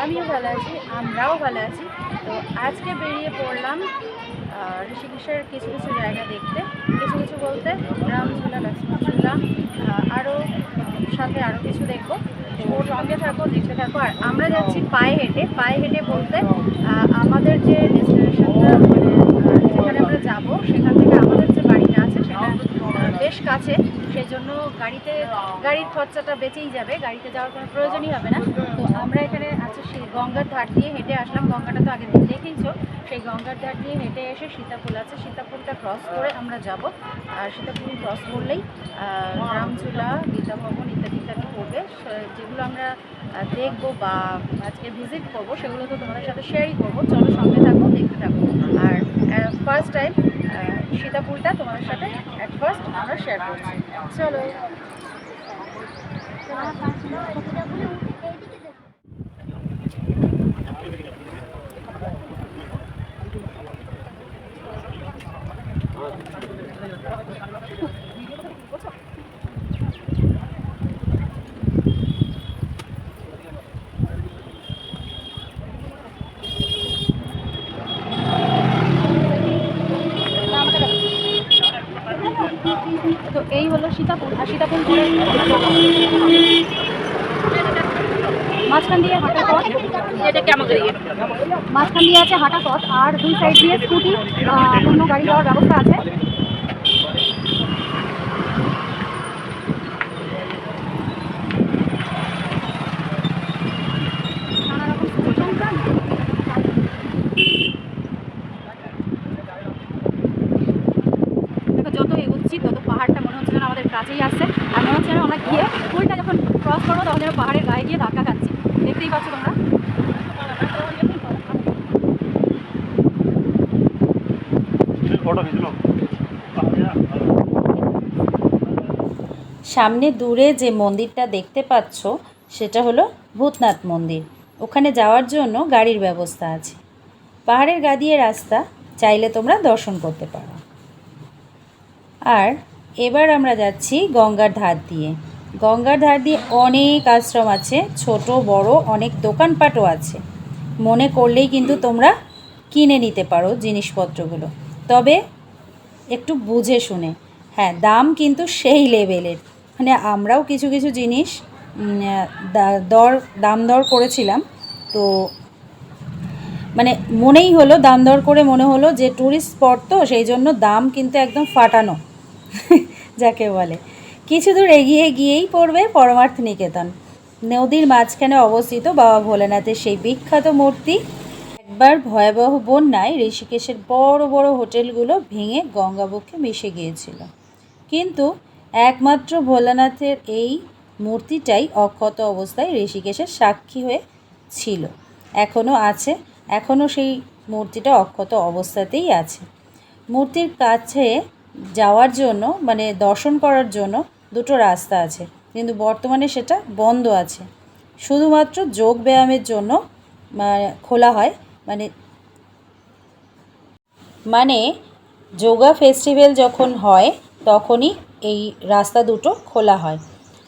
আমরাও ভালো আছি। তো আজকে বেরিয়ে পড়লাম ঋষিকেশের কিছু কিছু জায়গা দেখতে। কিছু কিছু বলতে রামঝুলা লক্ষ্মণঝুলা আরও সাথে আরও কিছু দেখব। তো সঙ্গে থাকো, দেখতে থাকো। আর আমরা যাচ্ছি পায়ে হেঁটে। পায়ে হেঁটে বলতে আমাদের যে ডেস্টিনেশনটা মানে যেখানে আমরা যাব, সেখান থেকে আমাদের যে বাড়িটা আছে, সেটা বেশ কাছে। সেই জন্য গাড়িতে, গাড়ির খরচাটা বেঁচেই যাবে। গাড়িতে যাওয়ার কোনো প্রয়োজনই হবে না। তো আমরা এখানে আছে সেই গঙ্গার ধার দিয়ে হেঁটে আসলাম। গঙ্গাটা তো আগে দিন দেখেইছো সেই গঙ্গার ধার দিয়ে হেঁটে এসে সীতাকুল আছে। সীতাকুলটা ক্রস করে আমরা যাব। আর সীতাকুল ক্রস করলেই আহ, রামঝুলা গীতা ভবন ইত্যাদি ইত্যাদি পড়বে যেগুলো আমরা দেখব বা আজকে ভিজিট করব সেগুলো তো তোমাদের সাথে শেয়ারই করব। চলো সঙ্গে থাকো দেখতে থাকো। আর ফার্স্ট টাইম সীতাকুলটা তোমাদের সাথে অ্যাট ফার্স্ট আমরা শেয়ার করছি। চলো তো এই হলো সীতাকুল আর সীতাকুল করে মাঝখান দিয়ে হাঁটা পথ। কেমন মাঝখান দিয়ে আছে হাঁটা পথ আর দুই সাইড দিয়ে স্কুটি অন্য গাড়ি যাওয়ার ব্যবস্থা আছে নানা রকম স্টেশন দেখো যত এগোচ্ছি তত পাহাড়টা মনে হচ্ছে যেন আমাদের আসছে আর মনে হচ্ছে আমরা গিয়ে পুলটা যখন ক্রস করব, তখন যেন পাহাড়ের গায়ে গিয়ে ধাক্কা খাচ্ছি। দেখতেই পাচ্ছ তোমরা? সামনে দূরে যে মন্দিরটা দেখতে পাচ্ছ, সেটা হলো ভূতনাথ মন্দির। ওখানে যাওয়ার জন্য গাড়ির ব্যবস্থা আছে। পাহাড়ের গা দিয়ে রাস্তা, চাইলে তোমরা দর্শন করতে পারো। আর এবার আমরা যাচ্ছি গঙ্গার ধার দিয়ে। গঙ্গার ধার দিয়ে অনেক আশ্রম আছে, ছোট, বড়, অনেক দোকানপাটও আছে। মনে করলেই কিন্তু তোমরা কিনে নিতে পারো জিনিসপত্রগুলো। তবে একটু বুঝে শুনে হ্যাঁ দাম কিন্তু সেই লেভেলের। মানে আমরাও কিছু কিছু জিনিস দর, দাম দর করেছিলাম। তো মানে মনেই হলো, দাম দর করে মনে হলো যে ট্যুরিস্ট স্পট তো, সেই জন্য দাম কিন্তু একদম ফাটানো। যাকে বলে। কিছু দূর এগিয়ে গিয়েই পড়বে পরমার্থ নিকেতন। নদীর মাঝখানে অবস্থিত বাবা ভোলেনাথের সেই বিখ্যাত মূর্তি। একবার ভয়াবহ বন্যায় ঋষিকেশের বড় বড় হোটেলগুলো ভেঙে গঙ্গাবক্ষে মিশে গিয়েছিল। কিন্তু একমাত্র ভোলানাথের এই মূর্তিটাই অক্ষত অবস্থায় ঋষিকেশের সাক্ষী হয়ে ছিল। এখনও আছে এখনও সেই মূর্তিটা অক্ষত অবস্থাতেই আছে। মূর্তির কাছে যাওয়ার জন্য মানে দর্শন করার জন্য দুটো রাস্তা আছে। কিন্তু বর্তমানে সেটা বন্ধ আছে। শুধুমাত্র যোগ ব্যায়ামের জন্য খোলা হয়। মানে মানে যোগা ফেস্টিভ্যাল যখন হয়, তখনই এই রাস্তা দুটো খোলা হয়।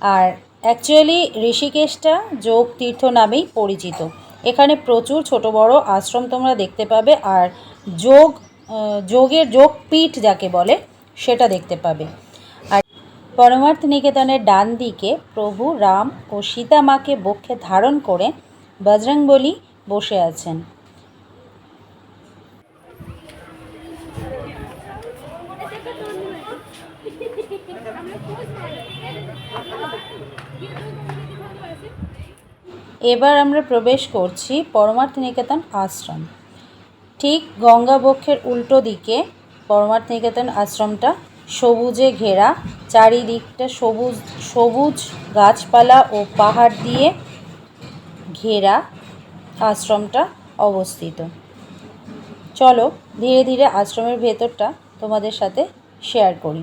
আর অ্যাকচুয়ালি ঋষিকেশটা যোগ তীর্থ নামেই পরিচিত। এখানে প্রচুর ছোট বড় আশ্রম তোমরা দেখতে পাবে। আর যোগ যোগের যোগপীঠ যাকে বলে, সেটা দেখতে পাবে। আর পরমার্থ নিকেতনের ডান দিকে প্রভু রাম ও সীতা মাকে বক্ষে ধারণ করে বজরংবলী বসে আছেন। এবার আমরা প্রবেশ করছি পরমার্থ নিকেতন আশ্রম। ঠিক গঙ্গাবক্ষের উল্টো দিকে পরমার্থ নিকেতন আশ্রমটা সবুজে ঘেরা, চারিদিকটা সবুজ সবুজ গাছপালা ও পাহাড় দিয়ে ঘেরা আশ্রমটা অবস্থিত। চলো ধীরে ধীরে আশ্রমের ভেতরটা তোমাদের সাথে শেয়ার করি।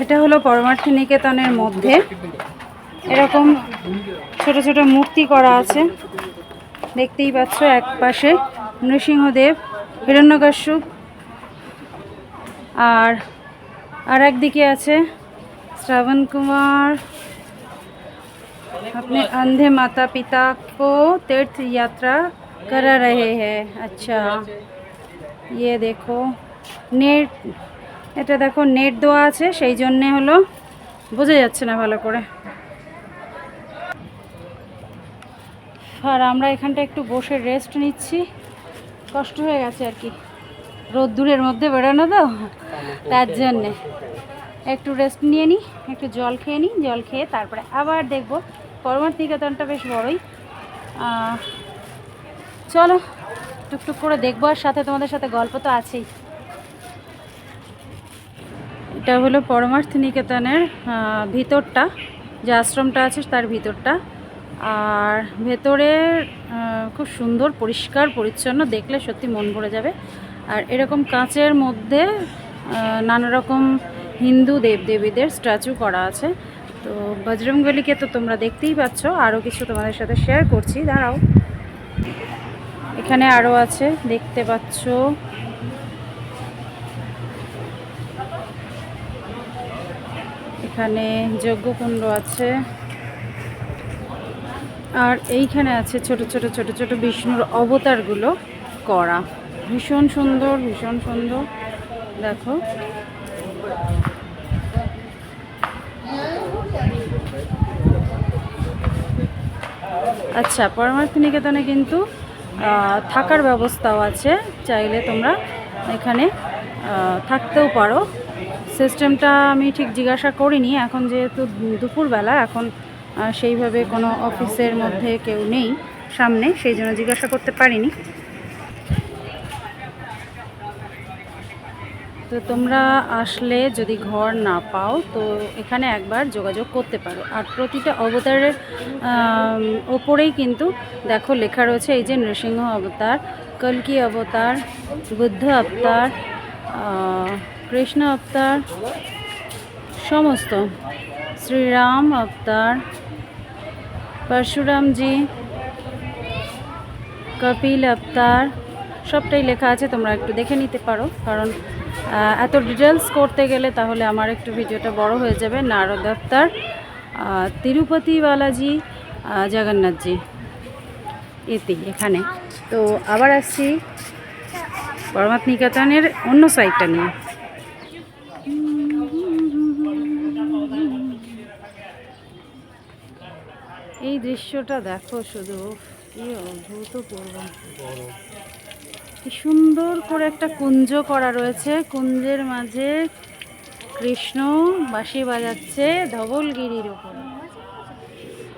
এটা হলো পরমার্থী নিকেতনের মধ্যে এরকম ছোট ছোট মূর্তি করা আছে দেখতেই পাচ্ছ এক পাশে নৃসিংহদেব হিরণ্যকশ্যপ আর আর একদিকে আছে শ্রাবণ কুমার अपने अंधे माता पिता को तीर्थ यात्रा करा रहे हैं अच्छा ইয়ে দেখো, নেট, এটা দেখো, নেট দেওয়া আছে, সেই জন্যে হলো বোঝা যাচ্ছে না ভালো করে। আর আমরা এখানটা একটু বসে রেস্ট নিচ্ছি। কষ্ট হয়ে গেছে আর কি। রোদ্দুরের মধ্যে বেরোনো তো, তার জন্যে। একটু রেস্ট নিয়ে নিই একটু জল খেয়ে নিই জল খেয়ে তারপরে আবার দেখব। পরমার্থ নিকেতনটা বেশ বড়ই। চলো। টুকটুক করে দেখব আর সাথে তোমাদের সাথে গল্প তো আছেই। এটা হলো পরমার্থ নিকেতনের ভিতরটা, যে আশ্রমটা আছে তার ভিতরটা। আর ভেতরে খুব সুন্দর, পরিষ্কার, পরিচ্ছন্ন, দেখলে সত্যি মন ভরে যাবে। আর এরকম কাঁচের মধ্যে নানা রকম হিন্দু দেবদেবীদের স্ট্যাচু করা আছে। তো বজরংবলীকে তো তোমরা দেখতেই পাচ্ছ, আরও কিছু তোমাদের সাথে শেয়ার করছি, দাঁড়াও। এখানে আরও আছে, দেখতে পাচ্ছ। এখানে যজ্ঞকুণ্ড আছে। আর এইখানে আছে ছোট ছোট ছোট ছোট বিষ্ণুর অবতারগুলো করা। ভীষণ সুন্দর ভীষণ সুন্দর। দেখো। আচ্ছা পরমার্থ নিকেতনে কিন্তু থাকার ব্যবস্থাও আছে, চাইলে তোমরা এখানে থাকতেও পারো। সিস্টেমটা আমি ঠিক জিজ্ঞাসা করিনি, এখন যেহেতু দুপুরবেলা, এখন সেইভাবে কোনো অফিসের মধ্যে কেউ নেই সামনে, সেই জন্য জিজ্ঞাসা করতে পারিনি। তো তোমরা আসলে যদি ঘর না পাও, তো এখানে একবার যোগাযোগ করতে পারো। আর প্রতিটা অবতারের ওপরেই কিন্তু দেখো লেখা রয়েছে, এই যে নৃসিংহ অবতার, কলকি অবতার, বুদ্ধ অবতার কৃষ্ণ অবতার, সমস্ত। শ্রীরাম অবতার, পরশুরামজি, কপিল আবতার সবটাই লেখা আছে, তোমরা একটু দেখে নিতে পারো। কারণ এত ডিটেলস করতে গেলে তাহলে আমার একটু ভিডিওটা বড় হয়ে যাবে। নারদ আবতার আহ, তিরুপতি বালাজি জগন্নাথজি। এতেই এখানে। তো আবার আসছি পরমাত্ম নিকেতনের অন্য সাইডটা নিয়ে। এই দৃশ্যটা দেখো শুধু কি অভূতপূর্ব সুন্দর করে একটা কুঞ্জ করা রয়েছে। কুঞ্জের মাঝে কৃষ্ণ বাঁশি বাজাচ্ছে ধবলগিরির ওপরে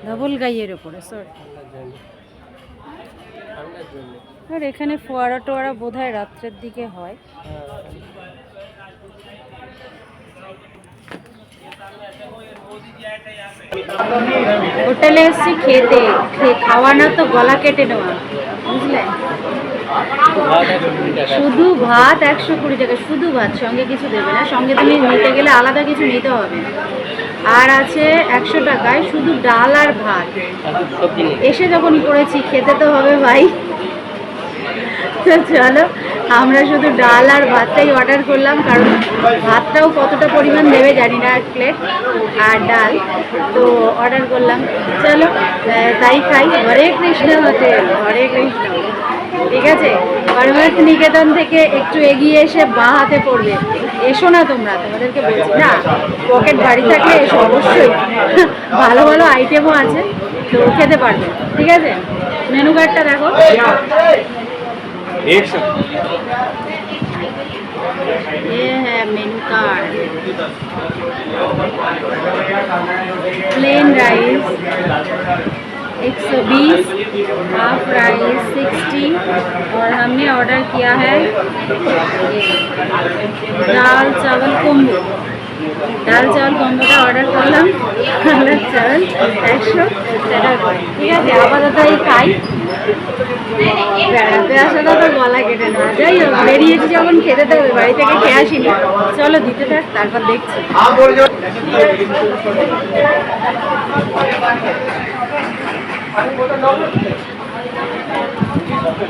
ধবলগাইয়ের ওপরে সরি আর এখানে ফোয়ারা টোয়ারা বোধ হয় রাত্রের দিকে হয়। হোটেলে এসেছি খেতে, খে- খাওয়া না তো গলা কেটে নেওয়া, বুঝলে? শুধু ভাত একশো কুড়ি টাকা, শুধু ভাত, সঙ্গে কিছু দেবে না। সঙ্গে তুমি নিতে গেলে আলাদা কিছু নিতে হবে। আর আছে একশো টাকায় শুধু ডাল আর ভাত। এসে যখন করেছি খেতে তো হবে ভাই। তো চলো, আমরা শুধু ডাল আর ভাতটাই অর্ডার করলাম, কারণ ভাতটাও কতটা পরিমাণ দেবে জানি না এক প্লেট আর ডাল। তো অর্ডার করলাম। চলো তাই খাই। হরে কৃষ্ণ হোটেল হরে কৃষ্ণ। ঠিক আছে? পারমানেন্ট নিকেতন থেকে একটু এগিয়ে এসে বাঁ হাতে পড়বে। এসো না তোমরা তোমাদেরকে বলছি। না পকেট ভারী থাকলে এসো অবশ্যই। ভালো ভালো আইটেমও আছে তো খেতে পারবে। ঠিক আছে? মেনু কার্ডটা দেখো। Menu card plain rice menu card plain rice एक सौ बीस हाफ राइस सिक्सटी और हमने ऑर्डर किया है ये दाल चावल कम्बो ডাল চাল কম্বোটা অর্ডার করলাম ডাল চাল একশো সেটা ঠিক আছে আপাতত এই খাই বেড়াতে আসাটা তো গলা কেটে না যাই হোক বেরিয়েছি যখন খেতে দেবে বাড়ি থেকে খেয়ে আসিনি চলো দিতে থাক তারপর দেখছি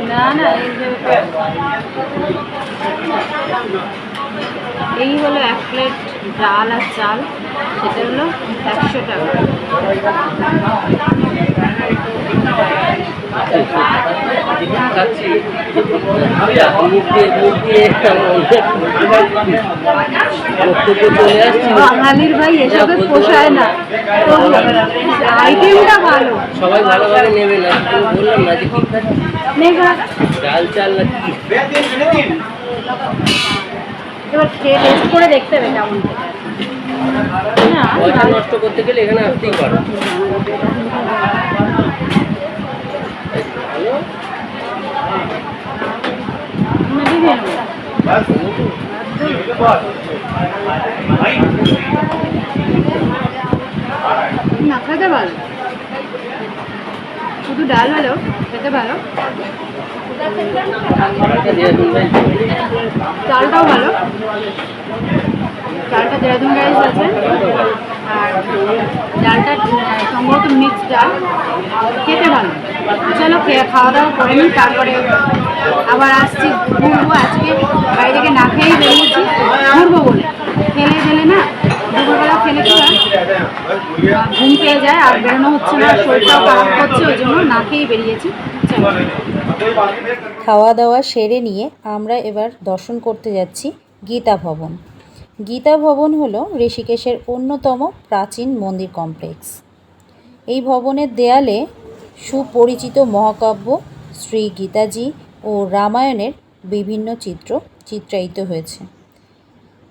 না না এই হলো এক প্লেট ডাল আর চাল সেটা হলো একশো টাকা। মুখ দিয়ে মুখ দিয়ে বক্তব্য চলে আসছে। বাঙালির ভাই এসবে পোষায় না। আইটেমটা ভালো। সবাই ভালোভাবে নেবে না বললাম না যে কি খাচ্ছি? ডাল চাল না। কি এবার খেয়ে টেস্ট করে দেখতে হবে কেমন নষ্ট করতে গেলে এখানে আসতেই পারো ভালো বিভিন্ন না, খেতে ভালো শুধু ডাল ভালো, খেতে ভালো চালটাও ভালো। চালটা দেরাদুন রাইস আছে। আর ডালটা সম্ভবত মিক্স ডাল। খেতে ভালো। চলো, খেয়ে খাওয়া দাওয়া করে নিই, তারপরে আবার আসছি ঘুরবো আজকে। বাড়ি না খেয়েই বেরিয়েছি, ঘুরবো বলে। খেলে গেলে না, দুপুরবেলা খেলে কি ঘুম পেয়ে যায়, আর বেরোনো হচ্ছে না, শরীরটাও খারাপ করছে, ওই জন্য না খেয়েই বেরিয়েছি। খাওয়া দাওয়া সেরে নিয়ে আমরা এবার দর্শন করতে যাচ্ছি গীতা ভবন। গীতা ভবন হলো ঋষিকেশের অন্যতম প্রাচীন মন্দির কমপ্লেক্স। এই ভবনের দেয়ালে সুপরিচিত মহাকাব্য শ্রী গীতাজি ও রামায়ণের বিভিন্ন চিত্র চিত্রায়িত হয়েছে।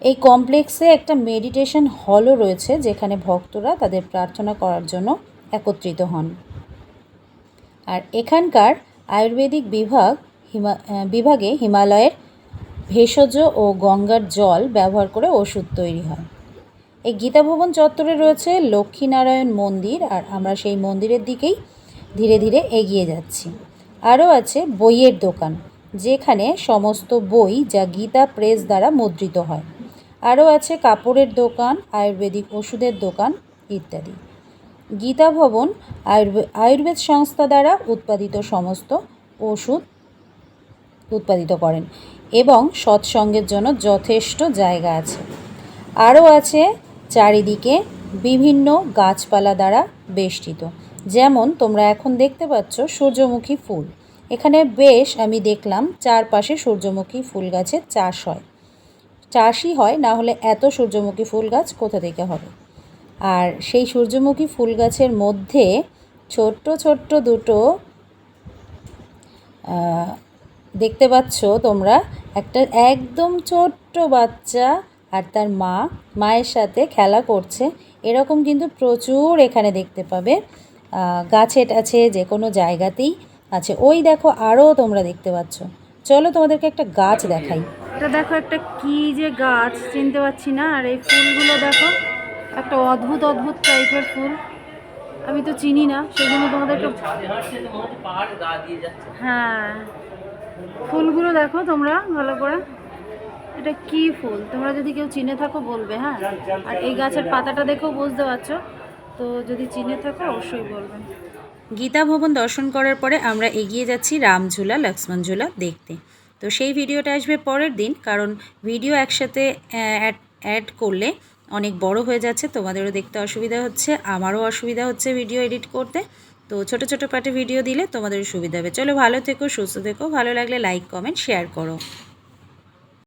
এই কমপ্লেক্সে একটা মেডিটেশন হলও রয়েছে, যেখানে ভক্তরা তাদের প্রার্থনা করার জন্য একত্রিত হন। আর এখানকার আয়ুর্বেদিক বিভাগ, হিমা বিভাগে হিমালয়ের ভেষজ ও গঙ্গার জল ব্যবহার করে ওষুধ তৈরি হয়। এই গীতা ভবন চত্বরে রয়েছে লক্ষ্মীনারায়ণ মন্দির, আর আমরা সেই মন্দিরের দিকেই ধীরে ধীরে এগিয়ে যাচ্ছি। আরও আছে বইয়ের দোকান, যেখানে সমস্ত বই যা গীতা প্রেস দ্বারা মুদ্রিত হয়। আরও আছে কাপড়ের দোকান, আয়ুর্বেদিক ওষুধের দোকান ইত্যাদি। গীতা ভবন, আয়ুর্বে, আয়ুর্বেদ সংস্থা দ্বারা উৎপাদিত সমস্ত ওষুধ উৎপাদিত করেন এবং সৎসঙ্গের জন্য যথেষ্ট জায়গা আছে। আরও আছে চারিদিকে বিভিন্ন গাছপালা দ্বারা বেষ্টিত। যেমন তোমরা এখন দেখতে পাচ্ছ সূর্যমুখী ফুল। এখানে বেশ আমি দেখলাম চারপাশে সূর্যমুখী ফুল গাছের চাষ হয়। চাষই হয়, না হলে এত সূর্যমুখী ফুল গাছ কোথা থেকে হবে? আর সেই সূর্যমুখী ফুল গাছের মধ্যে ছোট্ট ছোট্ট দুটো দেখতে পাচ্ছ তোমরা, একটা একদম ছোট্ট বাচ্চা আর তার মা মায়ের সাথে খেলা করছে। এরকম কিন্তু প্রচুর এখানে দেখতে পাবে। গাছে আছে, যে কোনো জায়গাতেই আছে। ওই দেখো আরও তোমরা দেখতে পাচ্ছ। চলো তোমাদেরকে একটা গাছ দেখাই। এটা দেখো একটা কি যে গাছ, চিনতে পারছি না। আর এই ফুলগুলো দেখো, একটা অদ্ভুত অদ্ভুত টাইপের ফুল। আমি তো চিনি না, সেজন্য তোমাদেরকে হ্যাঁ। ফুলগুলো দেখো তোমরা, ভালো করে। এটা কি ফুল? তোমরা যদি কেউ চিনে থাকো বলবে হ্যাঁ। আর এই গাছের পাতাটা দেখেও বুঝতে পারছ। তো যদি চিনে থাকো, অবশ্যই বলবেন। গীতা ভবন দর্শন করার পরে আমরা এগিয়ে যাচ্ছি রামঝুলা লক্ষ্মণ ঝুলা দেখতে। তো সেই ভিডিওটা আসবে পরের দিন, কারণ ভিডিও একসাথে অ্যাড করলে অনেক বড় হয়ে যাচ্ছে, তোমাদেরও দেখতে অসুবিধা হচ্ছে, আমারও অসুবিধা হচ্ছে ভিডিও এডিট করতে। তো ছোট ছোট পাটে ভিডিও দিলে তোমাদেরও সুবিধা হবে। চলো ভালো থেকো, সুস্থ থেকো, ভালো লাগলে লাইক কমেন্ট শেয়ার করো।